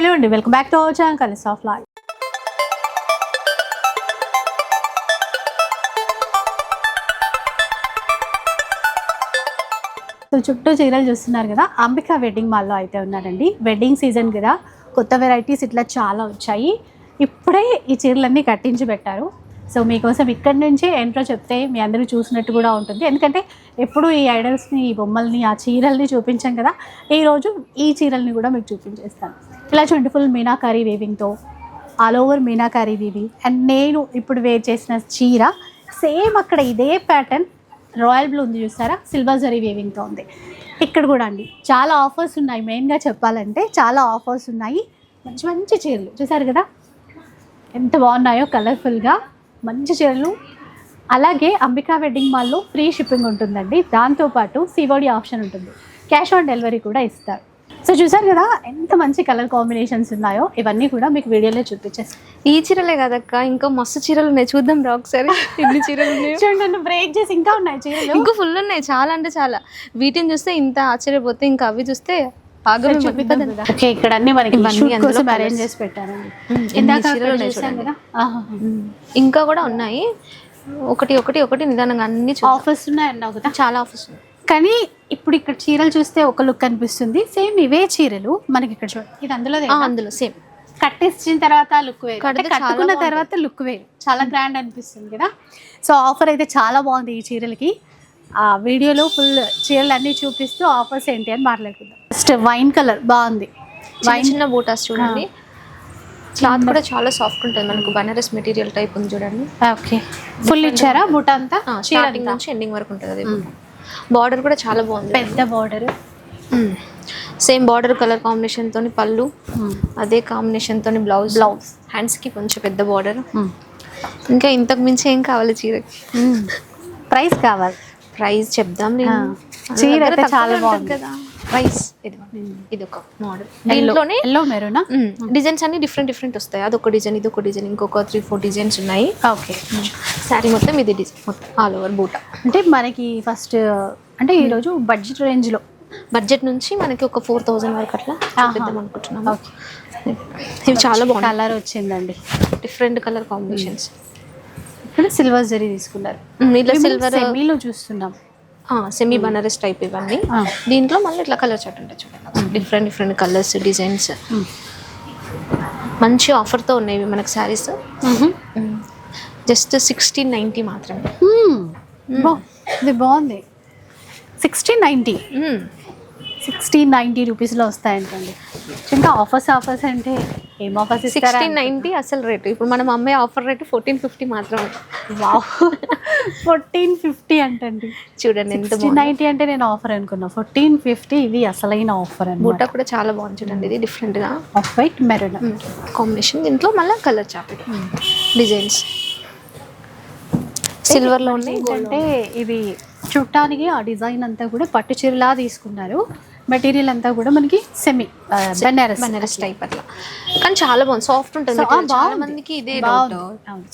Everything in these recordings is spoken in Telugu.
హలో అండి welcome back to our channel కలిసి ఆఫ్ లైఫ్ సో చుట్టూ చీరలు చూస్తున్నారు కదా అంబికా వెడ్డింగ్ మాల్లో అయితే ఉన్నారండి. వెడ్డింగ్ సీజన్ కదా కొత్త వెరైటీస్ ఇట్లా చాలా వచ్చాయి. ఇప్పుడే ఈ చీరలన్నీ కట్టించి పెట్టారు. సో మీకోసం ఇక్కడి నుంచే ఎంట్రో చెప్తే మీ అందరూ చూసినట్టు కూడా ఉంటుంది. ఎందుకంటే ఎప్పుడు ఈ ఐడల్స్ని ఈ బొమ్మల్ని ఆ చీరల్ని చూపించాం కదా. ఈరోజు ఈ చీరల్ని కూడా మీకు చూపించేస్తాను. ఇలా చూడండి full meenakari వేవింగ్తో all over meenakari weaving and నేను ఇప్పుడు వేర్ చేసిన చీర సేమ్ అక్కడ ఇదే ప్యాటర్న్ రాయల్ బ్లూ ఉంది చూసారా? సిల్వర్ జరీ వేవింగ్తో ఉంది. ఇక్కడ కూడా అండి చాలా ఆఫర్స్ ఉన్నాయి. మెయిన్గా చెప్పాలంటే చాలా ఆఫర్స్ ఉన్నాయి. మంచి మంచి చీరలు చూసారు కదా? ఎంత బాగున్నాయో కలర్ఫుల్గా మంచి చీరలు. అలాగే అంబికా వెడ్డింగ్ మాల్లో ఫ్రీ షిప్పింగ్ ఉంటుందండి. దాంతోపాటు సివోడి ఆప్షన్ ఉంటుంది. క్యాష్ ఆన్ డెలివరీ కూడా ఇస్తారు. సో చూసారు కదా ఎంత మంచి కలర్ కాంబినేషన్స్ ఉన్నాయో ఇవన్నీ కూడా మీకు వీడియోలో చూపించేస్తాను. ఈ చీరలే కదక్క ఇంకా మస్తు చీరలు ఉన్నాయి. చూద్దాం రా ఒకసారి. ఎన్ని చీరలు ఉన్నాయి. చూడండి నన్ను బ్రేక్ చేసి ఇంకా ఉన్నాయి చీరలు. ఇంకా ఫుల్ ఉన్నాయి. చాలా అంటే చాలా. వీటిని చూస్తే ఇంత ఆశ్చర్యపోతే ఇంకా అవి చూస్తే. ఓకే ఇక్కడ అన్ని మనకి కోసం. అరేంజ్ చేసి పెట్టారండి ఇందాక చూసాం. కదా. ఇంకా కూడా ఉన్నాయి. ఒకటి ఒకటి ఒకటి నిదానంగా అన్ని. ఆఫర్స్ ఉన్నాయి అన్నావు కదా చాలా ఆఫర్స్ ఉన్నాయి. కానీ ఇప్పుడు ఇక్కడ చీరలు చూస్తే ఒక లుక్ అనిపిస్తుంది. సేమ్ ఇవే చీరలు మనకి ఇక్కడ చూడండి ఇది అందులో అందులో సేమ్. కట్టేసిన తర్వాత లుక్ వేరు. కట్టుకున్న. తర్వాత లుక్ వేరు. చాలా గ్రాండ్ అనిపిస్తుంది కదా. సో ఆఫర్ అయితే చాలా బాగుంది ఈ చీరలకి. ఆ వీడియోలో ఫుల్ చీరలు అన్ని చూపిస్తూ ఆఫర్స్ ఏంటి అని మాట్లాడుకుందాం. ఫస్ట్ వైన్ కలర్ బాగుంది. చిన్న చిన్న బూటాస్ చూడండి. క్లాత్ కూడా చాలా సాఫ్ట్ ఉంటుంది మనకు. బనారస్ మెటీరియల్ టైప్ ఉంది చూడండి. ఓకే ఫుల్ ఇచ్చారా బుట్ట అంతా? స్టార్టింగ్? నుంచి ఎండింగ్ వరకు ఉంటుంది అది బార్డర్ కూడా చాలా బాగుంది. పెద్ద border same border colour combination తోని పళ్ళు అదే కాంబినేషన్ తోని బ్లౌజ్ Blouse. హ్యాండ్స్కి కొంచెం పెద్ద బార్డర్ ఇంకా ఇంతకు మించి ఏం కావాలి చీరకి? ప్రైస్ కావాలి. ప్రైస్ చెప్దాం. చీర చాలా బాగుంది. కదా. ప్రైస్ ఇది ఇది ఒక మోడల్ దీంట్లోనే ఎల్లో మెరూనా డిజైన్స్ అన్ని డిఫరెంట్ డిఫరెంట్ వస్తాయి. అదొక డిజైన్ ఇది ఒక డిజైన్ ఇంకొక త్రీ ఫోర్ డిజైన్స్ ఉన్నాయి. ఓకే శారీ మొత్తం ఇది డిజైన్ మొత్తం ఆల్ ఓవర్ బూట. అంటే మనకి ఫస్ట్ అంటే ఈరోజు బడ్జెట్ రేంజ్లో బడ్జెట్ నుంచి మనకి ఒక ఫోర్ థౌజండ్ వరకు అట్లా చూపిద్దాం అనుకుంటున్నాం ఓకే ఇవి చాలా బాగున్నాయి. కలర్ వచ్చిందండి. డిఫరెంట్ కలర్ కాంబినేషన్స్ ఇక్కడ సిల్వర్ జరీ తీసుకున్నారు. సిల్వర్ సెమీలో చూస్తున్నాం. సెమీ బనారస్ టైప్ ఇవన్నీ. దీంట్లో మళ్ళీ ఇట్లా కలర్ చార్ట్ ఉంటాయి చూడండి. డిఫరెంట్ డిఫరెంట్ కలర్స్ డిజైన్స్ మంచి ఆఫర్తో ఉన్నాయి మనకు శారీస్ జస్ట్ సిక్స్టీన్ నైంటీ మాత్రమే. బా ఇది బాగుంది. సిక్స్టీన్ నైంటీ సిక్స్టీన్ నైంటీ రూపీస్లో వస్తాయంటండి. ఇంకా ఆఫర్స్ ఆఫర్స్ అంటే ఏం ఆఫర్స్ సిక్స్టీన్ నైంటీ అసలు రేటు. ఇప్పుడు మనం అమ్మే ఆఫర్ రేటు ఫోర్టీన్ ఫిఫ్టీ మాత్రమే. వావ్. ఫోర్టీన్ ఫిఫ్టీ అంటండి. చూడండి ఎంత సిక్స్టీన్ నైంటీ అంటే నేను ఆఫర్ అనుకున్నా. ఫోర్టీన్ ఫిఫ్టీ ఇది అసలైన ఆఫర్ అనమాట బూటా కూడా చాలా బాగుంది చూడండి. ఇది డిఫరెంట్గా. Off white maroon. కాంబినేషన్. దీంట్లో మళ్ళీ కలర్ చార్ట్ డిజైన్స్. సిల్వర్లో ఉన్నాయి. ఏంటంటే ఇది చూడటానికి ఆ డిజైన్ అంతా కూడా పట్టు చీరలా తీసుకున్నారు. మెటీరియల్ అంతా కూడా మనకి సెమీ బెనారస్ బనారస్ టైప్ అట్లా. కానీ చాలా బాగుంది. సాఫ్ట్ ఉంటుంది. చాలా. మందికి ఇదే.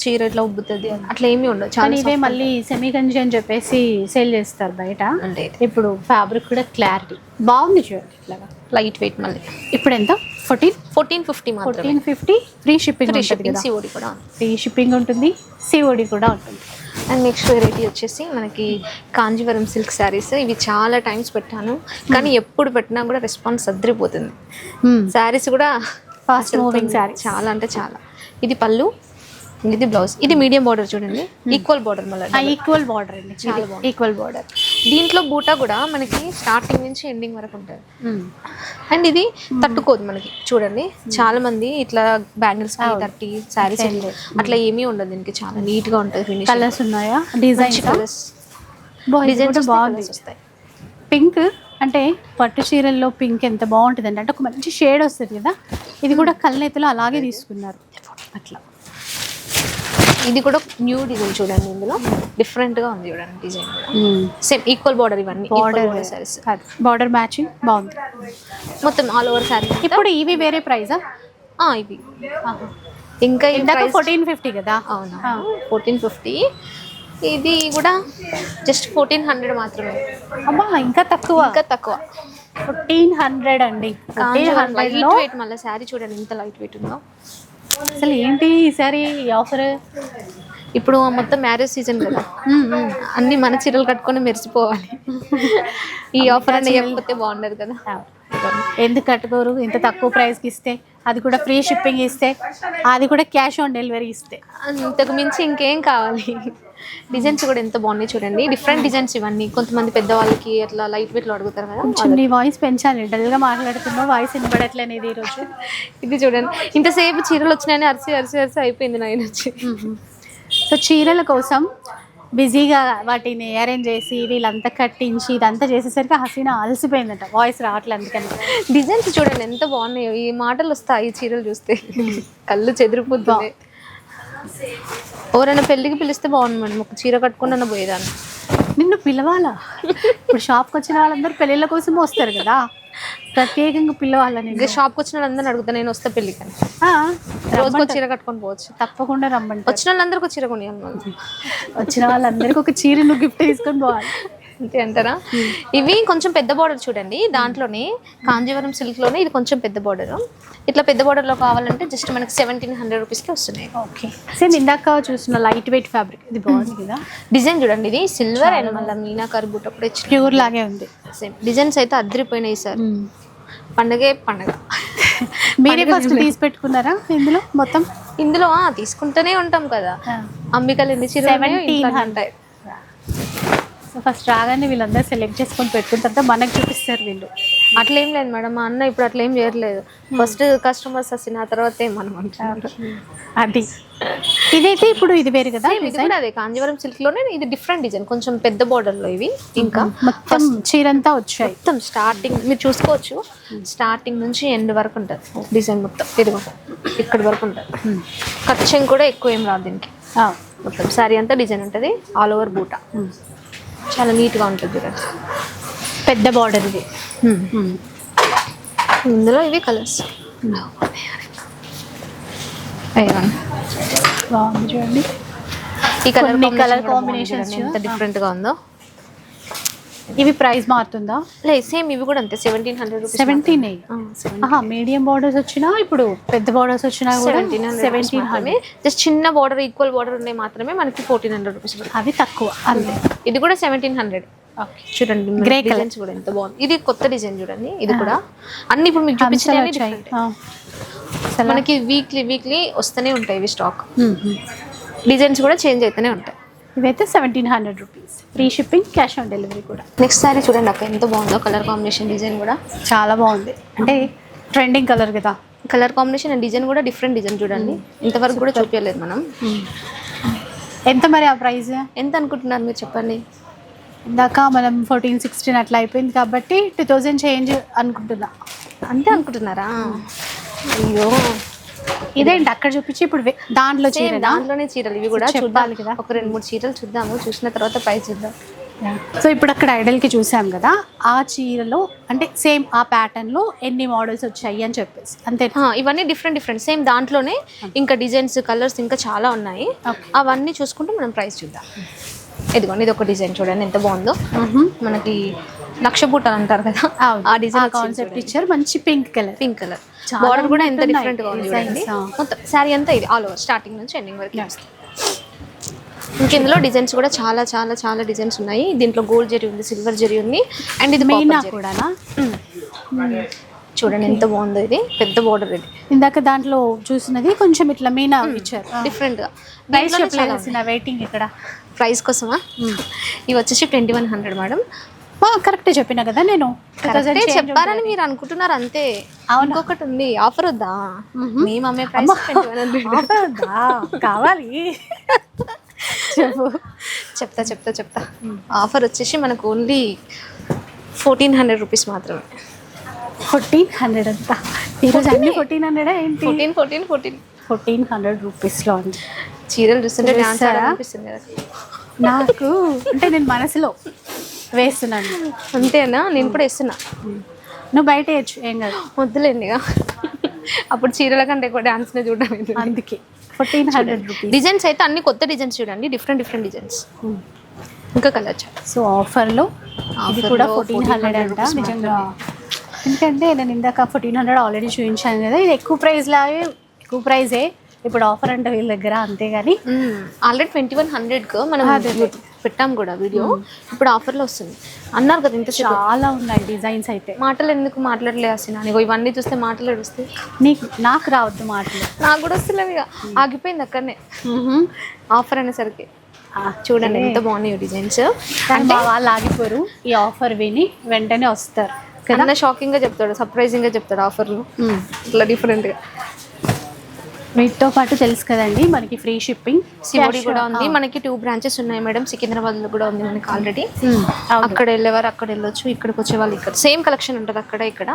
చీర ఇట్లా ఉబ్బుతుంది అట్లా ఏమీ ఉండదు. కానీ ఇవే మళ్ళీ సెమీ గంజి అని చెప్పేసి సేల్ చేస్తారు బయట. అంటే ఇప్పుడు ఫ్యాబ్రిక్ కూడా క్లారిటీ బాగుంది చూడండి ఇట్లాగా. లైట్ వెయిట్ మళ్ళీ. ఇప్పుడు ఎంత? Fourteen fourteen fifty fourteen fifty free shipping free shipping COD కూడా. ఫ్రీ షిప్పింగ్ ఉంటుంది. సిఓడి కూడా ఉంటుంది. అండ్ నెక్స్ట్ వెరైటీ వచ్చేసి మనకి కాంజీవరం సిల్క్ శారీస్ ఇవి చాలా టైమ్స్ పెట్టాను. కానీ ఎప్పుడు పెట్టినా కూడా రెస్పాన్స్ అద్దరిపోతుంది శారీస్ కూడా ఫాస్ట్ మూవింగ్ శారీ చాలా అంటే చాలా. ఇది పళ్ళు. ఇది బ్లౌజ్ ఇది మీడియం బార్డర్ చూడండి. ఈక్వల్ బార్డర్ మళ్ళీ ఈక్వల్ బార్డర్ అండి. చాలా ఈక్వల్ బార్డర్ దీంట్లో బూటా కూడా మనకి స్టార్టింగ్ నుంచి ఎండింగ్ వరకు ఉంటుంది. అండ్ ఇది తట్టుకోదు మనకి. చూడండి. చాలా మంది ఇట్లా బ్యాంగిల్స్ తట్టి శారీస్ అట్లా ఏమీ ఉండదు దీనికి. చాలా నీట్గా ఉంటుంది ఫినిష్ కలర్స్ ఉన్నాయా? డిజైన్స్ కలర్స్ డిజైన్స్ డిజైన్స్ బాగుంది. వస్తాయి. పింక్ అంటే పట్టు చీరల్లో పింక్ ఎంత బాగుంటుంది అంటే ఒక మంచి షేడ్ వస్తుంది కదా? ఇది కూడా కళ్ళెత్తులో అలాగే తీసుకున్నారు. అట్లా. ఇది కూడా న్యూ డిజైన్ చూడండి ఇందులో. డిఫరెంట్గా ఉంది చూడండి డిజైన్ సేమ్ ఈక్వల్ బార్డర్ ఇవన్నీ బార్డర్ సారీస్ బార్డర్ మ్యాచింగ్ బాగుంది. మొత్తం ఆల్ ఓవర్ సారీ ఇప్పుడు ఇవి వేరే ప్రైజా ఇవి. ఇంకా ఇందాక ఫోర్టీన్ ఫిఫ్టీ కదా? అవునా. ఫోర్టీన్ ఫిఫ్టీ ఇది కూడా జస్ట్ ఫోర్టీన్ హండ్రెడ్ మాత్రమే. అమ్మా ఇంకా తక్కువ. ఇంకా తక్కువ. ఫోర్టీన్ హండ్రెడ్ అండి. లైట్ వెయిట్ మళ్ళీ శారీ చూడండి ఎంత లైట్ వెయిట్ ఉందో. అసలు ఏంటి ఈసారి ఈ ఆఫర్ ఇప్పుడు మొత్తం మ్యారేజ్ సీజన్ కదా. అన్ని మన చీరలు కట్టుకొని మెరిసిపోవాలి. ఈ ఆఫర్ అన్న ఇవ్వకపోతే బాగుండదు కదా. ఎందుకు కట్టుకోరు? ఇంత తక్కువ ప్రైస్కి ఇస్తే అది కూడా ఫ్రీ షిప్పింగ్ ఇస్తే అది కూడా క్యాష్ ఆన్ డెలివరీ ఇస్తే. అంతకు మించి ఇంకేం కావాలి? డిజైన్స్ కూడా ఎంత బాగున్నాయి చూడండి. డిఫరెంట్ డిజైన్స్ ఇవన్నీ. కొంతమంది పెద్దవాళ్ళకి అట్లా లైట్ వెయిట్లో అడుగుతారు కదా. కొంచెం నీ వాయిస్ పెంచాలి. డల్గా మాట్లాడుతున్నావు వాయిస్ వినబడట్లేదు ఈరోజు. ఇది చూడండి. ఇంతసేపు చీరలు వచ్చినాయని అరిసి అరిసి అరిసి అయిపోయింది నాయన వచ్చి సో చీరల కోసం బిజీగా వాటిని అరేంజ్ చేసి వీళ్ళంతా కట్టించి ఇదంతా చేసేసరికి హసీనా అలసిపోయిందట. వాయిస్ రావట్లేదు అందుకని. డిజైన్స్ చూడండి ఎంత బాగున్నాయో. ఈ మాటలు వస్తాయి ఈ చీరలు చూస్తే. కళ్ళు చెదిరిపోతుంది ఎవరైనా పెళ్ళికి పిలిస్తే బాగుంది మేడం. ఒక చీర కట్టుకుని పోయేదాన్ని. నిన్ను పిలవాలా? ఇప్పుడు షాప్కి వచ్చిన వాళ్ళందరూ పెళ్ళిళ్ళ కోసం వస్తారు కదా. ప్రత్యేకంగా పిలవాలని ఇంకా షాప్కి వచ్చిన వాళ్ళందరిని అడుగుతా నేను వస్తా పెళ్ళికి అని రోజుకో చీర కట్టుకొని పోవచ్చు. తప్పకుండా రమ్మంటారు. వచ్చిన వాళ్ళందరికీ చీర కొనియాలి వచ్చిన వాళ్ళందరికీ ఒక చీర నువ్వు గిఫ్ట్ తీసుకొని పోవాలి. అంతే అంటారా? ఇవి కొంచెం పెద్ద బార్డర్ చూడండి. దాంట్లోనే కాంజీవరం సిల్క్లోనే ఇది కొంచెం పెద్ద బార్డర్ ఇట్లా పెద్ద border లో కావాలంటే జస్ట్ మనకి సెవెంటీన్ హండ్రెడ్ రూపీస్కి వస్తున్నాయి. ఓకే సేమ్ ఇందాక చూసిన లైట్ వెయిట్ ఫ్యాబ్రిక్ ఇది బాగుంది కదా? డిజైన్ చూడండి. ఇది సిల్వర్ అండ్ మళ్ళీ మీనాకారి బుట్ట కూడా ప్యూర్ లాగే ఉంది. సేమ్ డిజైన్స్ అయితే అద్దరిపోయినాయి సార్ పండగే పండగ. మీరే ఫస్ట్ తీసి పెట్టుకున్నారా ఇందులో మొత్తం? ఇందులో తీసుకుంటూనే ఉంటాం కదా. అంబికలు ఎన్ని చీరలు హండ్రెడ్ సో ఫస్ట్ రాగానే వీళ్ళందరూ సెలెక్ట్ చేసుకొని పెట్టుకున్న తర్వాత మనకు చూపిస్తారు వీళ్ళు. అట్లేం లేదు మేడం మా అన్న ఇప్పుడు అట్లేం చేయట్లేదు. ఫస్ట్ కస్టమర్స్ వచ్చిన తర్వాత మనం అంటున్నారు అది. ఇదైతే ఇప్పుడు ఇది వేరు కదా ఇది కూడా అదే కాంజీవరం సిల్క్లోనే ఇది డిఫరెంట్ డిజైన్ కొంచెం పెద్ద border లో ఇవి ఇంకా మొత్తం చీరంతా వచ్చాయి. మొత్తం స్టార్టింగ్ మీరు చూసుకోవచ్చు. స్టార్టింగ్ నుంచి ఎండ్ వరకు ఉంటుంది డిజైన్ మొత్తం. ఇదిగో ఇక్కడ వరకు ఉంటుంది. ఖర్చు కూడా ఎక్కువ ఏం రాదు దీనికి. మొత్తం శారీ అంతా డిజైన్ ఉంటుంది ఆల్ ఓవర్ బూట. చాలా నీట్గా ఉంటుంది పెద్ద బార్డర్ ఇది. ఇందులో ఇవి కలర్స్ బాగుంది చూడండి. ఈ కలర్ కలర్ combinations కాంబినేషన్ ఎంత డిఫరెంట్గా ఉందో. ఇవి ప్రైస్ మారుతుందా? లేదు సేమ్ ఇవి కూడా అంతే. సెవెంటీన్ హండ్రెడ్ రూపీస్ సెవెంటీన్ ఆహా మీడియం బార్డర్స్ వచ్చినా ఇప్పుడు పెద్ద బార్డర్స్ వచ్చినా కూడా seventeen hundred seventeen hundred just చిన్న బార్డర్ ఈక్వల్ బార్డర్ ఉన్నాయి మాత్రమే మనకి ఫోర్టీన్ హండ్రెడ్ రూపీస్ అవి తక్కువ. అంతే. ఇది కూడా సెవెంటీన్ హండ్రెడ్ ఓకే చూడండి colour. డిజైన్స్ కూడా ఎంత బాగుంది. ఇది కొత్త డిజైన్ చూడండి ఇది కూడా. అన్ని ఇప్పుడు మీకు చూపించిన. అసలు మనకి వీక్లీ వీక్లీ వస్తూనే ఉంటాయి ఇవి స్టాక్ డిజైన్స్ కూడా చేంజ్ అవుతూనే ఉంటాయి. ఇవైతే seventeen hundred rupees free shipping cash on delivery కూడా. నెక్స్ట్ సారీ చూడండి అక్క ఎంత బాగుందో కలర్ కాంబినేషన్ డిజైన్ కూడా. చాలా బాగుంది. అంటే ట్రెండింగ్ కలర్ కదా. కలర్ కాంబినేషన్ అండ్ డిజైన్ కూడా డిఫరెంట్ డిజైన్ చూడండి. ఇంతవరకు కూడా చూపించలేదు మనం. ఎంత మరి ఆ ప్రైస్? ఎంత అనుకుంటున్నారు మీరు చెప్పండి. ఇందాక మనం ఫోర్టీన్ సిక్స్టీన్ అట్లా అయిపోయింది కాబట్టి టూ థౌజండ్ చేంజ్ అనుకుంటున్నా. అంతే అనుకుంటున్నారా? అయ్యో. ఇదేంటి అక్కడ చూపించి ఇప్పుడు వే- దాంట్లో దాంట్లోనే చీరలు. ఇవి కూడా చూడాలి కదా. కదా. ఒక రెండు మూడు చీరలు చూద్దాము. చూసిన తర్వాత ప్రైస్ చూద్దాం. సో ఇప్పుడు అక్కడ ఐడల్కి చూసాం కదా ఆ చీరలో అంటే సేమ్ ఆ pattern లో ఎన్ని మోడల్స్ వచ్చాయి అని చెప్పేసి. అంతే. ఇవన్నీ డిఫరెంట్ డిఫరెంట్ సేమ్ దాంట్లోనే ఇంకా డిజైన్స్ కలర్స్ ఇంకా చాలా ఉన్నాయి. అవన్నీ చూసుకుంటూ మనం ప్రైస్ చూద్దాం. ఇదిగోండి ఇది ఒక డిజైన్ చూడండి ఎంత బాగుందో. మనకి లక్ష బూటలు అంటారు కదా ఆ డిజైన్ కాన్సెప్ట్ ఇచ్చారు మంచి pink colour pink colour border కూడా ఎంత డిఫరెంట్గా ఉంది. మొత్తం శారీ అంతా ఇది ఆల్ ఓవర్ స్టార్టింగ్ నుంచి ఎండింగ్ వరకు వస్తుంది ఇంక ఇందులో డిజైన్స్ కూడా చాలా చాలా చాలా డిజైన్స్ ఉన్నాయి. దీంట్లో గోల్డ్ జరీ ఉంది సిల్వర్ జరీ ఉంది అండ్ ఇది మెయినా మ్మ్. చూడండి ఎంత బాగుందో ఇది. పెద్ద బార్డర్ ఇది. ఇందాక దాంట్లో చూసినది కొంచెం ఇట్లా మీనా ఇచ్చారు. డిఫరెంట్గా. ప్రైస్ చెప్పలేసిన వెయిటింగ్ ఇక్కడ. ప్రైస్ కోసమా? ఇవి వచ్చేసి ట్వంటీ వన్ హండ్రెడ్ మేడం కరెక్టే చెప్పిన కదా నేను. చెప్పారని మీరు అనుకుంటున్నారు అంతే. అవునా? ఇంకొకటి ఉంది. ఆఫర్ వద్దా? మేము అమ్మే ప్రైస్? కావాలి. చెప్పు. చెప్తా చెప్తా చెప్తా. ఆఫర్ వచ్చేసి మనకు ఓన్లీ ఫోర్టీన్ హండ్రెడ్ రూపీస్ మాత్రమే. ఫోర్టీన్ హండ్రెడ్ అంతా? ఈరోజు అన్ని ఫోర్టీన్ హండ్రెడ్ ఏంటి? Fourteen fourteen fourteen fourteen hundred రూపీస్లో ఉంది. చీరలు చూస్తుంటే డాన్స్? అనిపిస్తుంది కదా. నాకు అంటే నేను మనసులో వేస్తున్నాను. అంతేనా? నేను కూడా ఇస్తున్నా నువ్వు బయట వేయచ్చు ఏం కాదు. వద్దులేండి ఇక. అప్పుడు చీరల కంటే ఎక్కువ డాన్స్ చూడడం అందుకే. Fourteen hundred rupees. డిజైన్స్ అయితే అన్ని కొత్త డిజైన్స్ చూడండి డిఫరెంట్ డిఫరెంట్ డిజైన్స్. ఇంకా కలర్ సో ఆఫర్లో ఇది కూడా ఫోర్టీన్ హండ్రెడ్ అంట నిజంగా. ఎందుకంటే నేను ఇందాక ఫోర్టీన్ హండ్రెడ్ ఆల్రెడీ చూపించాను కదా ఇది ఎక్కువ ప్రైస్ లాగే ఎక్కువ ప్రైజే ఇప్పుడు ఆఫర్ అంటే వీళ్ళ దగ్గర అంతేగాని. ఆల్రెడీ ట్వంటీ వన్ హండ్రెడ్ మనం పెట్టాం కూడా వీడియో. ఇప్పుడు ఆఫర్లో వస్తుంది. అన్నారు కదా ఇంత చాలా ఉన్నాయి డిజైన్స్ అయితే. మాటలు ఎందుకు మాట్లాడలే అసలు? ఇగో ఇవన్నీ చూస్తే మాటలు వస్తాయి నీకు నాకు రావద్దు మాటలు. నాకు కూడా వస్తలేవు ఇక ఆగిపోయింది అక్కడనే. ఆఫర్ అనేసరికి. చూడండి ఎంత బాగున్నాయి డిజైన్స్. వాళ్ళు ఆగిపోరు. ఈ ఆఫర్ విని వెంటనే వస్తారు. కదా? కన్నా షాకింగ్గా చెప్తాడు సర్ప్రైజింగ్గా చెప్తాడు ఆఫర్లు. ఇట్లా డిఫరెంట్గా. వీటితో పాటు తెలుసు కదండి మనకి ఫ్రీ షిప్పింగ్ సిఓడి కూడా ఉంది మనకి టూ బ్రాంచెస్ ఉన్నాయి మేడం సికింద్రాబాద్లో కూడా ఉంది మనకి ఆల్రెడీ అక్కడ వెళ్ళేవారు అక్కడ వెళ్ళొచ్చు ఇక్కడికి వచ్చే వాళ్ళు ఇక్కడ. సేమ్ కలెక్షన్ ఉంటుంది అక్కడ ఇక్కడ.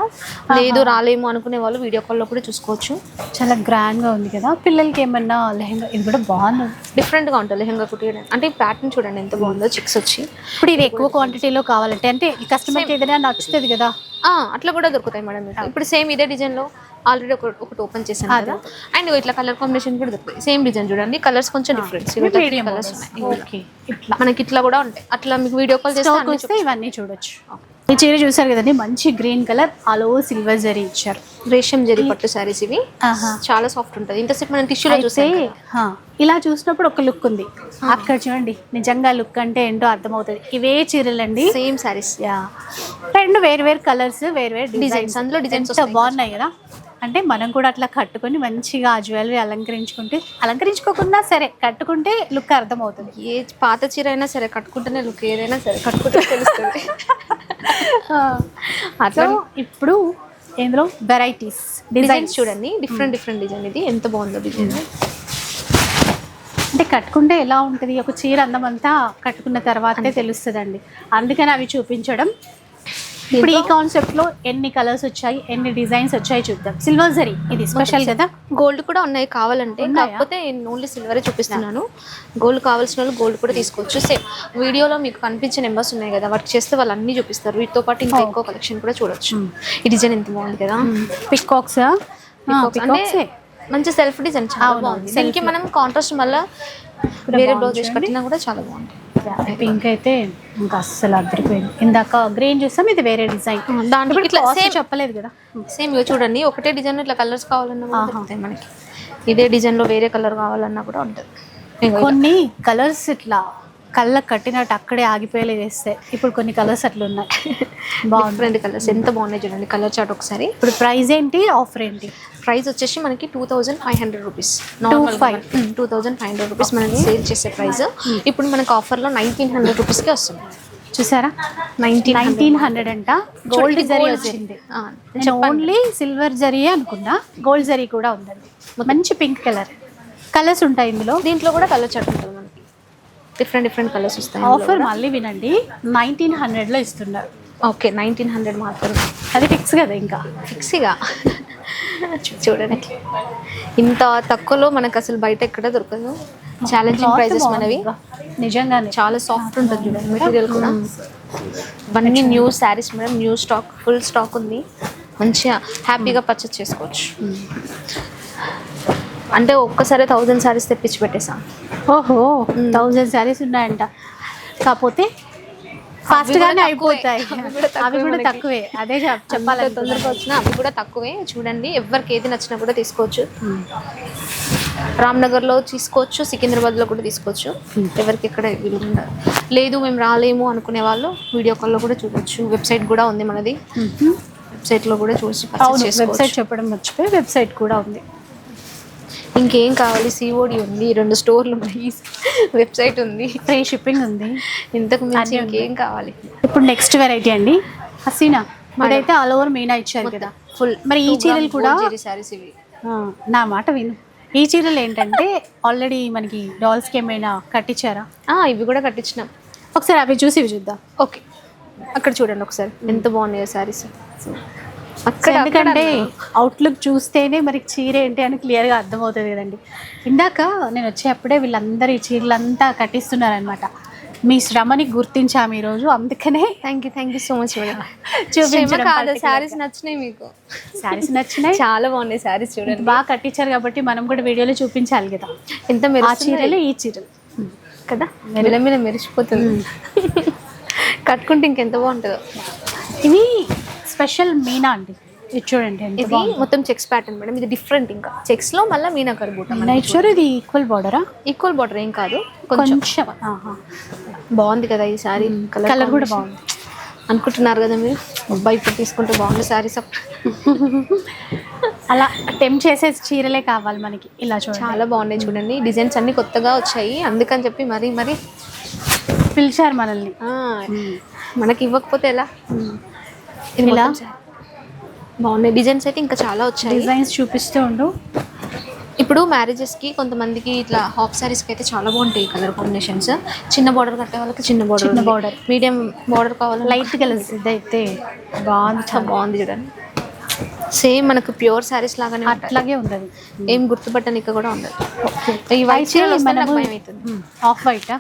లేదు రాలేము అనుకునే వాళ్ళు వీడియో కాల్లో కూడా చూసుకోవచ్చు. చాలా గ్రాండ్గా ఉంది కదా. పిల్లలకి ఏమన్నా లెహంగా ఇది కూడా బాగుంది. డిఫరెంట్గా ఉంటుంది లెహంగా కుట్టి. అంటే ప్యాటర్న్ చూడండి ఎంత బాగుందో చిక్స్ వచ్చి. ఇప్పుడు ఇది ఎక్కువ క్వాంటిటీలో కావాలంటే అంటే కస్టమర్కి ఏదైనా నచ్చుతుంది కదా. ఆ, అట్లా కూడా దొరుకుతాయి మేడం ఇప్పుడు సేమ్ ఇదే డిజైన్లో ఆల్రెడీ ఒక ఒకటి ఓపెన్ చేశాను కదా. అండ్ ఇట్లా కలర్ కాంబినేషన్ కూడా దొరుకుతాయి. సేమ్ డిజైన్ చూడండి. కలర్స్ కొంచెం డిఫరెన్స్ మీడియం కలర్స్ ఉన్నాయి. మనకి ఇట్లా కూడా ఉంటాయి. అట్లా మీకు వీడియో కాల్ చేస్తే ఇవన్నీ చూడొచ్చు. ఈ చీర చూసారు కదండి? మంచి green colour all over silver zari ఇచ్చారు. రేషం జరి పట్టు శారీస్ ఇవి. చాలా సాఫ్ట్ ఉంటుంది. ఇంతసేపు మనం టిష్యూలో అయితే చూసాం హా, ఇలా చూసినప్పుడు ఒక లుక్ ఉంది. అక్కడ చూడండి నిజంగా లుక్ అంటే ఏంటో అర్థమవుతుంది. ఇవే చీరలండి. Same saris yeah. రెండు వేరు వేరు కలర్స్ వేరు వేరు డిజైన్స్ అందులో డిజైన్స్ బాగున్నాయి కదా. అంటే మనం కూడా అట్లా కట్టుకొని మంచిగా ఆ జ్యువెలరీ అలంకరించుకుంటే అలంకరించుకోకుండా సరే కట్టుకుంటే లుక్ అర్థమవుతుంది. ఏ పాత చీర అయినా సరే కట్టుకుంటేనే లుక్ ఏదైనా సరే కట్టుకుంటే తెలుస్తుంది. సో ఇప్పుడు ఇందులో వెరైటీస్ డిజైన్స్ చూడండి. డిఫరెంట్ డిఫరెంట్ డిజైన్ ఇది. ఎంత బాగుందో డిజైన్ అంటే కట్టుకుంటే ఎలా ఉంటుంది? ఒక చీర అందం అంతా కట్టుకున్న తర్వాతే తెలుస్తుందండి. అందుకని అవి చూపించడం ఇప్పుడు ఈ కాన్సెప్ట్లో ఎన్ని కలర్స్ వచ్చాయి ఎన్ని డిజైన్స్ వచ్చాయి చూద్దాం. సిల్వర్ జరీ ఇది స్పెషల్ కదా? గోల్డ్ కూడా ఉన్నాయి కావాలంటే? కాకపోతే ఓన్లీ సిల్వరే చూపిస్తున్నాను. గోల్డ్ కావాల్సిన వాళ్ళు గోల్డ్ కూడా తీసుకోవచ్చు. సేమ్ వీడియోలో మీకు కనిపించే నెంబర్స్ ఉన్నాయి కదా. వర్క్ చేస్తే వాళ్ళు అన్ని చూపిస్తారు. వీటితో పాటు ఇంకా ఎక్కువ కలెక్షన్ కూడా చూడొచ్చు. ఈ డిజైన్ ఎంత బాగుంది కదా. పికాక్స్ Peacocks అంటే మంచి సెల్ఫ్ డిజైన్ చాలా బాగుంది. దీనికి మనం కాంట్రాస్ట్ మళ్ళీ వేరే బ్లౌజ్ కట్టినా కూడా చాలా బాగుంది. పింక్ అయితే ఇంకా అస్సలు అద్దరిపోయింది ఇందాక గ్రీన్ చూసాం ఇది వేరే డిజైన్. దాంట్లో ఇట్లా సేమ్ చెప్పలేదు కదా. సేమ్ ఇవి చూడండి ఒకటే డిజైన్ ఇట్లా కలర్స్ కావాలన్నా దొరుకుతాయి మనకి. ఇదే డిజైన్లో వేరే కలర్ కావాలన్నా కూడా ఉంటుంది. కొన్ని కలర్స్ ఇట్లా కళ్ళకు కట్టినట్టు అక్కడే ఆగిపోయేలా చేస్తాయి ఇప్పుడు కొన్ని కలర్స్ అట్లా ఉన్నాయి. బాగుంది. కలర్స్ ఎంత బాగున్నాయి చూడండి కలర్ చార్ట్ ఒకసారి. ఇప్పుడు ప్రైస్ ఏంటి? ఆఫర్ ఏంటి? ప్రైస్ వచ్చేసి మనకి two thousand five hundred rupees normal five. Two thousand five hundred rupees మనకి సేల్ చేసే ప్రైస్ ఇప్పుడు మనకి ఆఫర్లో నైన్టీన్ హండ్రెడ్ రూపీస్కి వస్తుంది. చూసారా? నైన్టీన్ నైన్టీన్ హండ్రెడ్ అంట. గోల్డ్ జరీ వచ్చింది. ఓన్లీ సిల్వర్ జరీ అనుకున్నా. గోల్డ్ జరీ కూడా ఉందండి. మంచి పింక్ కలర్ కలర్స్ ఉంటాయి ఇందులో. దీంట్లో కూడా కలర్ చార్ట్ ఉంటుంది. మనకి డిఫరెంట్ డిఫరెంట్ కలర్స్ వస్తాయి ఆఫర్ మళ్ళీ వినండి. నైన్టీన్ హండ్రెడ్లో ఇస్తున్నారు. ఓకే నైన్టీన్ హండ్రెడ్ మాత్రమే. అది ఫిక్స్ కదా ఇంకా? ఫిక్స్గా చూడండి. ఇంత తక్కువలో మనకు అసలు బయట ఎక్కడ దొరకదు. ఛాలెంజింగ్ ప్రైజెస్ మనవి. నిజంగానే. చాలా సాఫ్ట్ ఉంటుంది చూడండి మెటీరియల్ కూడా. ఇవన్నీ new saris madam new stock full stock ఉంది. మంచిగా హ్యాపీగా పర్చేస్ చేసుకోవచ్చు. అంటే ఒక్కసారి థౌజండ్ శారీస్ తెప్పించి పెట్టేసాం ఓహో థౌజండ్ శారీస్ ఉన్నాయంట. కాకపోతే ఫాస్ట్ గానే అయిపోతాయి. అవి కూడా తక్కువే అదే చెప్- చెప్పాలి తొందరగా వచ్చినా అవి కూడా తక్కువే. చూడండి ఎవరికి ఏది నచ్చినా కూడా తీసుకోవచ్చు. రామ్నగర్లో తీసుకోవచ్చు సికింద్రాబాద్లో కూడా తీసుకోవచ్చు. ఎవరికి ఎక్కడ వీలు ఉండదు లేదు మేము రాలేము అనుకునే వాళ్ళు వీడియో కాల్లో కూడా చూడొచ్చు. వెబ్సైట్ కూడా ఉంది మనది. వెబ్సైట్లో కూడా చూసి వెబ్సైట్ చెప్పడం మర్చిపోయి వెబ్సైట్ కూడా ఉంది. ఇంకేం కావాలి? సిఓడి ఉంది రెండు స్టోర్లు ఉన్నాయి వెబ్సైట్ ఉంది. ఫ్రీ షిప్పింగ్ ఉంది. ఇంతకు మించి ఇంకేం కావాలి? ఇప్పుడు నెక్స్ట్ వెరైటీ అండి. హసీనా. ఇదైతే ఆల్ ఓవర్ మీనా ఇచ్చారు కదా. ఫుల్ మరి ఈ చీరలు కూడా సారీస్ ఇవి. నా మాట విను. ఈ చీరలు ఏంటంటే ఆల్రెడీ మనకి డాల్స్కి ఏమైనా కట్టించారా? ఆ, ఇవి కూడా కట్టించినాం. ఒకసారి అవి చూసి ఇవి చూద్దాం. ఓకే. అక్కడ చూడండి ఒకసారి. ఎంత బాగున్నాయో శారీస్. సో అక్కడ ఎందుకంటే అవుట్లుక్ చూస్తేనే మరి చీర ఏంటి అని క్లియర్గా అర్థమవుతుంది కదండి. ఇందాక నేను వచ్చేప్పుడే వీళ్ళందరూ ఈ చీరలంతా కట్టిస్తున్నారనమాట మీ శ్రమని గుర్తించాము ఈరోజు అందుకనే thank you thank you so much madam చూపించడం కాదు శారీస్ నచ్చినాయి మీకు? శారీస్ నచ్చినాయి. చాలా బాగున్నాయి శారీస్ చూడండి. బాగా కట్టించారు కాబట్టి మనం కూడా వీడియోలో చూపించాలి కదా. ఎంత ఆ మెరుస్తుంది చీరలు ఈ చీరలు. కదా? మెల్ల మీద మెరిసిపోతుంది. కట్టుకుంటే ఇంకెంత బాగుంటుందో. ఇవి స్పెషల్ మీనా అండి. ఇది చూడండి ఎంత ఇది మొత్తం చెక్స్ ప్యాటర్న్ మేడం. ఇది డిఫరెంట్ ఇంకా. చెక్స్లో మళ్ళీ మీనాకరి బూట నేచర్ ఇది ఈక్వల్ బార్డరా ఈక్వల్ బార్డర్ ఏం కాదు. కొంచెం. కొంచెం ఆహా. బాగుంది కదా ఈ సారీ కలర్ కూడా బాగుంది. అనుకుంటున్నారు కదా మీరు? అబ్బాయి ఇప్పుడు తీసుకుంటే బాగుంది సారీస్ అలా టెంప్ చేసే చీరలే కావాలి మనకి. ఇలా చూడండి. చాలా బాగున్నాయి చూడండి. డిజైన్స్ అన్ని కొత్తగా వచ్చాయి. అందుకని చెప్పి మరీ మరీ పిలిచారు మనల్ని. ఆ, మనకి ఇవ్వకపోతే ఎలా? ఇలా? బాగున్నాయి. డిజైన్స్ అయితే ఇంకా చాలా వచ్చాయి. డిజైన్స్ చూపిస్తూ ఉండు. ఇప్పుడు మ్యారేజెస్కి కొంతమందికి ఇట్లా హాఫ్ సారీస్కి అయితే చాలా బాగుంటాయి కలర్ కాంబినేషన్స్ చిన్న బార్డర్ కట్టే వాళ్ళకి చిన్న బార్డర్ చిన్న border. మీడియం బార్డర్ కావాలి లైట్ కలర్స్ ఇదైతే బాగుంది బాగుంది చూడండి. సేమ్ మనకు ప్యూర్ సారీస్ లాగానే. అట్లాగే ఉంది అది ఏం గుర్తుపట్టనిక కూడా ఉండదు. ఈ వైట్ చీరలు ఆఫ్ వైటా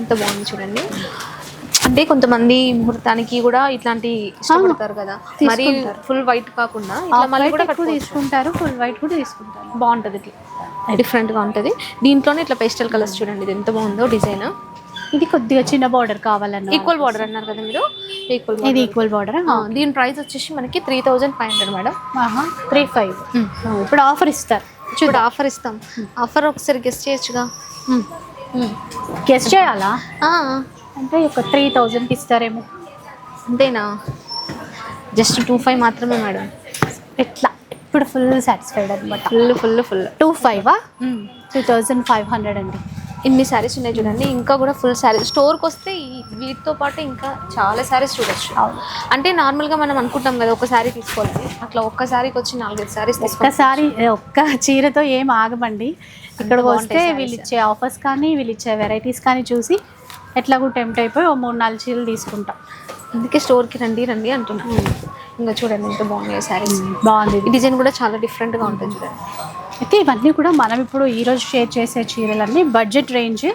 ఎంత బాగుంది చూడండి. అంటే కొంతమంది ముహూర్తానికి కూడా ఇట్లాంటి ఇష్టపడతారు కదా. మరి ఫుల్ వైట్ కాకుండా. తీసుకుంటారు ఫుల్ వైట్ కూడా తీసుకుంటారు. బాగుంటది ఇట్లా. డిఫరెంట్గా ఉంటది. దీంట్లోనే ఇట్లా పేస్టల్ కలర్స్ చూడండి ఇది ఎంత బాగుందో డిజైన్. ఇది కొద్దిగా చిన్న బార్డర్ కావాలన్న ఈక్వల్ బార్డర్ అన్నారు కదా మీరు? ఈక్వల్ ఇది ఈక్వల్ బార్డర్ దీని ప్రైస్ వచ్చేసి మనకి three thousand five hundred madam three five ఇప్పుడు ఆఫర్ ఇస్తారు. ఇప్పుడు ఆఫర్ ఇస్తాం. ఆఫర్ ఒకసారి గెస్ట్ చేయొచ్చుగా? గెస్ట్ చేయాలా? ఆ, అంటే ఒక త్రీ థౌజండ్కి ఇస్తారేమో. అంతేనా? జస్ట్ టూ ఫైవ్ మాత్రమే మేడం. ఎట్లా? ఇప్పుడు ఫుల్ సాటిస్ఫైడ్ అనమాట ఫుల్ ఫుల్ ఫుల్ టూ ఫైవా టూ థౌజండ్ ఫైవ్ హండ్రెడ్ అండి. ఇన్ని శారీస్ ఉన్నాయి చూడండి. ఇంకా కూడా ఫుల్ శారీస్ స్టోర్కి వస్తే వీటితో పాటు ఇంకా చాలా శారీస్ చూడొచ్చు. అంటే నార్మల్గా మనం అనుకుంటాం కదా ఒక శారీ తీసుకోవాలి. అట్లా ఒక్క శారీకి వచ్చి నాలుగైదు శారీస్ తీసుకోవాలి. ఒక్కసారి ఒక్క చీరతో ఏం ఆగమండి. ఇక్కడికి బాగుంటాయి వస్తే. వీళ్ళు ఇచ్చే ఆఫర్స్ కానీ వీళ్ళు ఇచ్చే వెరైటీస్ కానీ చూసి ఎట్లాగూ టెంప్ట్ అయిపోయి ఓ మూడు నాలుగు చీరలు తీసుకుంటాం. అందుకే స్టోర్కి రండి రండి అంటున్నాను ఇంకా చూడండి ఎంత బాగున్నాయి శారీస్ బాగుంది. ఈ డిజైన్ కూడా చాలా డిఫరెంట్గా ఉంటుంది చూడండి. అయితే ఇవన్నీ కూడా మనం ఇప్పుడు ఈరోజు షేర్ చేసే చీరలన్నీ బడ్జెట్ రేంజ్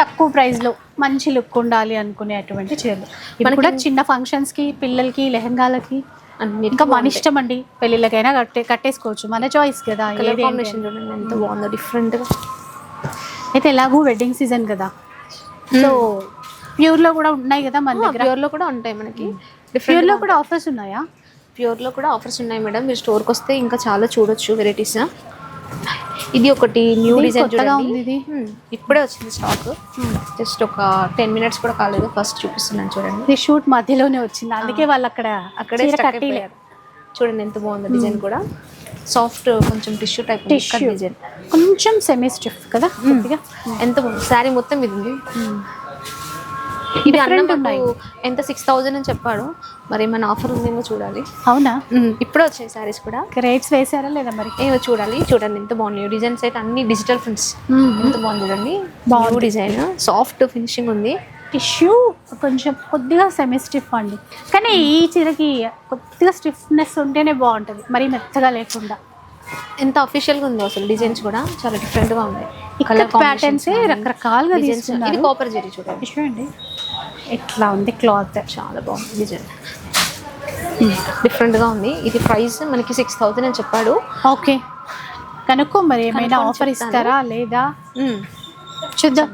తక్కువ ప్రైస్లో మంచి లుక్ ఉండాలి అనుకునేటువంటి చీరలు. ఇవి కూడా చిన్న ఫంక్షన్స్కి పిల్లలకి లెహంగాలకి అన్ని ఇంకా మన ఇష్టం అండి. పెళ్ళిళ్ళకైనా కట్టే కట్టేసుకోవచ్చు. మన చాయిస్ కదా ఎంత బాగుందో డిఫరెంట్గా అయితే ఎలాగూ వెడ్డింగ్ సీజన్ కదా. సో ప్యూర్లో కూడా ఉన్నాయి కదా మన దగ్గర? ప్యూర్లో కూడా ఉంటాయి మనకి. డిఫరెంట్ ప్యూర్లో కూడా ఆఫర్స్ ఉన్నాయా? ప్యూర్లో కూడా ఆఫర్స్ ఉన్నాయి మేడం మీరు స్టోర్కి వస్తే ఇంకా చాలా చూడొచ్చు వెరైటీస్ ఇది ఒకటి న్యూ ఇది డిజైన్ కొత్తగా చూడండి. ఇది. Hmm. ఇప్పుడే వచ్చింది స్టాక్ జస్ట్ ఒక టెన్ మినిట్స్ కూడా కాలేదు. ఫస్ట్ చూపిస్తున్నాను చూడండి. ఇది షూట్ మధ్యలోనే వచ్చింది. అందుకే వాళ్ళు అక్కడ అక్కడే. చూడండి ఎంత బాగుందో డిజైన్ కూడా. సాఫ్ట్ కొంచెం టిష్యూ టైప్. డిజైన్ కొంచెం సెమీ స్టిఫ్ కదా ఎంత శారీ మొత్తం ఇది ఉంది. ఇది అన్న Different మాకు ఉన్నాయి. ఎంత? సిక్స్ థౌజండ్ అని చెప్పాడు మరి ఏమైనా ఆఫర్ ఉందేమో చూడాలి. అవునా? ఇప్పుడే వచ్చాయి శారీస్ కూడా. రేట్స్ వేసారా లేదా మరి? ఏమో చూడాలి. చూడండి ఎంత బాగున్నాయి. డిజైన్స్ అయితే అన్ని డిజిటల్ ప్రింట్స్ ఎంత బాగుంది చూడండి. బాగుంది. డిజైన్ సాఫ్ట్ ఫినిషింగ్ ఉంది. టిష్యూ కొంచెం కొద్దిగా సెమీ స్టిఫ్ అండి. కానీ ఈ చీరకి కొద్దిగా స్టిఫ్నెస్ ఉంటేనే బాగుంటుంది. మరీ మెత్తగా లేకుండా. ఎంత అఫీషియల్గా ఉందో అసలు డిజైన్స్ కూడా చాలా డిఫరెంట్గా ఉన్నాయి. ఇక్కడ ప్యాటర్న్స్ రకరకాలుగా ఇది తీసుకున్నారు. కాపర్ జరీ చూడండి. చూడండి ఎట్లా ఉంది క్లాత్? చాలా బాగుంది డిజైన్ డిఫరెంట్గా ఉంది. ఇది ప్రైస్ మనకి సిక్స్ థౌసండ్ అని చెప్పాడు. ఓకే. కనుక్కో మరి ఏమైనా ఆఫర్. ఇస్తారా లేదా. చూద్దాం.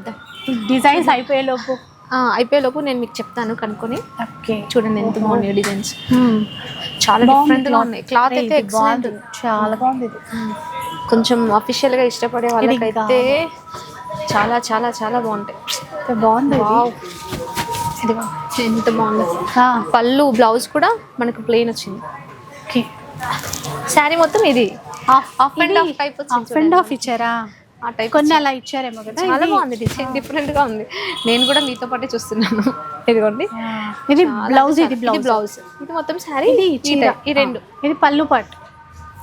డిజైన్స్ అయిపోయే లోపు ఆ, అయిపోయే లోపు నేను మీకు చెప్తాను కనుక్కొని. ఓకే. చూడండి ఎంత బాగున్నాయి డిజైన్స్. చాలా బాగుంది డిఫరెంట్గా cloth. ఉన్నాయి. క్లాత్ అయితే ఎక్సలెంట్ చాలా బాగుంది కొంచెం అఫీషియల్గా ఇష్టపడే వాళ్ళకైతే చాలా చాలా చాలా బాగుంటాయి. బాగుంది ఎంత బాగుంది. పళ్ళు బ్లౌజ్ కూడా మనకు ప్లెయిన్ వచ్చింది. ఓకే. శారీ మొత్తం ఇది. హాఫ్ half type వచ్చింది హాఫ్ అండ్ హాఫ్ ఇచ్చారా? ఆ టైప్ కొన్ని అలా ఇచ్చారేమో కదా చాలా బాగుంది డిజైన్ డిఫరెంట్గా ఉంది. నేను కూడా మీతో పాటే చూస్తున్నాను. ఇదిగోండి. ఇది బ్లౌజ్ ఇది బ్లౌజ్ బ్లౌజ్ ఇది మొత్తం శారీ ఇది చీర. ఈ రెండు. ఇది పళ్ళు పట్టు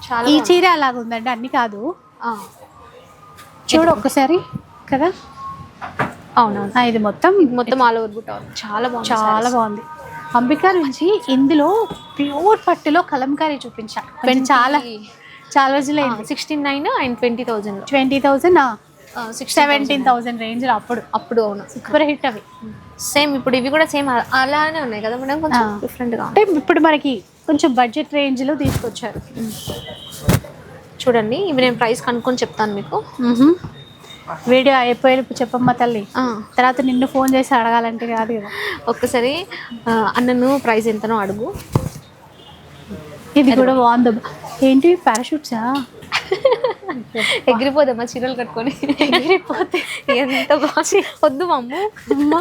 చాలా ఈ. చీర అలాగ ఉందండి అన్ని కాదు. చూడు ఒక్కసారి కదా? అవునవును. ఇది మొత్తం ఇది మొత్తం ఆల్ ఓవర్ బుట్ట చాలా బాగుంది చాలా బాగుంది. అంబికా నుంచి ఇందులో ప్యూర్ పట్టులో కలంకారీ చూపించా కొంచెం చాలా చాలా రోజులు sixteen nine and twenty thousand twenty thousand six seventeen thousand range అప్పుడు. అప్పుడు అవును. సూపర్. హిట్ అవి. సేమ్ ఇప్పుడు ఇవి కూడా సేమ్ అలానే ఉన్నాయి కదా మేడం? కొంచెం ఆ. డిఫరెంట్గా. అంటే ఇప్పుడు మనకి కొంచెం బడ్జెట్ రేంజ్లో తీసుకొచ్చారు. చూడండి ఇవి నేను ప్రైస్ కనుక్కొని చెప్తాను మీకు. వీడియో అయిపోయేపు చెప్పమ్మా తల్లి. తర్వాత నిన్ను ఫోన్ చేసి అడగాలంటే కాదు కదా. ఒక్కసారి అన్నను ప్రైస్ ఎంతనో అడుగు. ఇది కూడా బాగుంది ఏంటి? పారాషూట్సా? ఎగిరిపోదమ్మా చీరలు కట్టుకొని. ఎగిరిపోతే ఎంత బాగా వద్దు అమ్మా.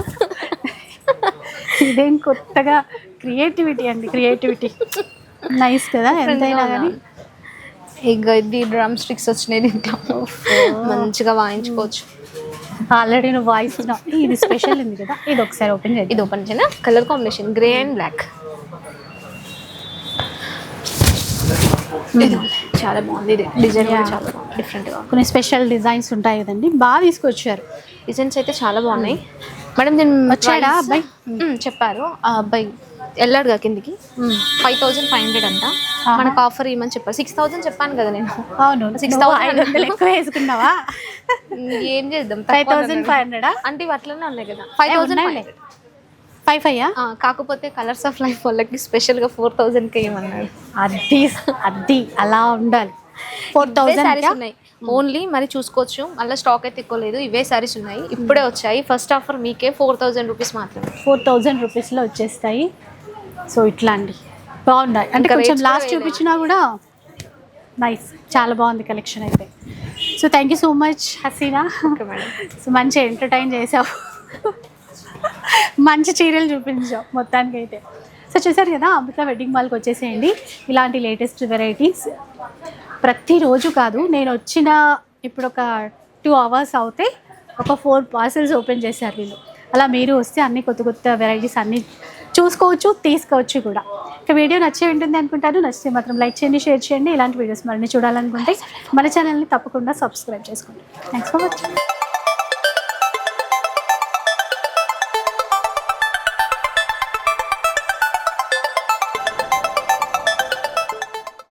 ఇదేం కొత్తగా క్రియేటివిటీ అండి క్రియేటివిటీ. నైస్ కదా ఎంతైనా కానీ ఇంకా ఇది డ్రమ్ స్టిక్స్ వచ్చినాయి దీంట్లో. మంచిగా వాయించుకోవచ్చు. ఆల్రెడీ నువ్వు వాయిస్ ఇది స్పెషల్ ఉంది కదా ఇది ఒకసారి ఓపెన్ చేద్దాం. ఇది ఓపెన్ చేయనా colour combination grey and black చాలా బాగుంది. డిజైన్ కూడా చాలా బాగుంది. డిఫరెంట్గా కొన్ని స్పెషల్ డిజైన్స్ ఉంటాయి కదండి. బాగా తీసుకొచ్చారు. డిజైన్స్ అయితే చాలా బాగున్నాయి. మేడం నేను వచ్చాడా అబ్బాయి? చెప్పారు. ఆ అబ్బాయి వెళ్ళాడుగా కిందికి. ఫైవ్ థౌజండ్ ఫైవ్ హండ్రెడ్ అంట. మనకు ఆఫర్ ఇవ్వమని చెప్పారు. సిక్స్ థౌజండ్ చెప్పాను కదా నేను. అవును. సిక్స్ వందలు ఎక్కువ వేసుకున్నావా? ఏం చేద్దాం? ఫైవ్ థౌసండ్ ఫైవ్ హండ్రెడా అంటే ఇవి అట్లనే ఉన్నాయి కదా. ఫైవ్ థౌసండ్ ఫైవ్ ఫైవ్ కాకపోతే కలర్స్ ఆఫ్ లైఫ్ వాళ్ళకి స్పెషల్గా ఫోర్ థౌజండ్కి ఏమన్నాడు అది అది అలా ఉండాలి. ఫోర్ థౌసండ్ ఉన్నాయి. ఓన్లీ మరి చూసుకోవచ్చు. మళ్ళీ స్టాక్ అయితే ఎక్కువ లేదు. ఇవే శారీస్ ఉన్నాయి. ఇప్పుడే వచ్చాయి. ఫస్ట్ ఆఫర్ మీకే ఫోర్ థౌసండ్ రూపీస్ మాత్రమే. ఫోర్ థౌజండ్ రూపీస్లో వచ్చేస్తాయి. సో ఇట్లా అండి బాగున్నాయి. అంటే కొంచెం లాస్ట్ చూపించినా కూడా నైస్ చాలా బాగుంది కలెక్షన్ అయితే. So thank you so much Haseena. So మంచి ఎంటర్టైన్ చేసావు. మంచి చీరలు చూపించాం మొత్తానికి అయితే సో చూసారు కదా అమృత వెడ్డింగ్ మాల్కి వచ్చేసేయండి. ఇలాంటి లేటెస్ట్ వెరైటీస్ ప్రతిరోజు కాదు నేను వచ్చిన ఇప్పుడు ఒక టూ అవర్స్ అవుతే ఒక ఫోర్ పార్సల్స్ ఓపెన్ చేశారు వీళ్ళు. అలా మీరు వస్తే అన్ని కొత్త కొత్త వెరైటీస్ అన్నీ చూసుకోవచ్చు తీసుకోవచ్చు కూడా. ఇక వీడియో నచ్చే ఉంటుంది అనుకుంటాను. నచ్చితే మాత్రం లైక్ చేయండి షేర్ చేయండి. ఇలాంటి వీడియోస్ మరిన్ని చూడాలనుకుంటే మన ఛానల్ని తప్పకుండా సబ్స్క్రైబ్ చేసుకోండి. Thanks for watching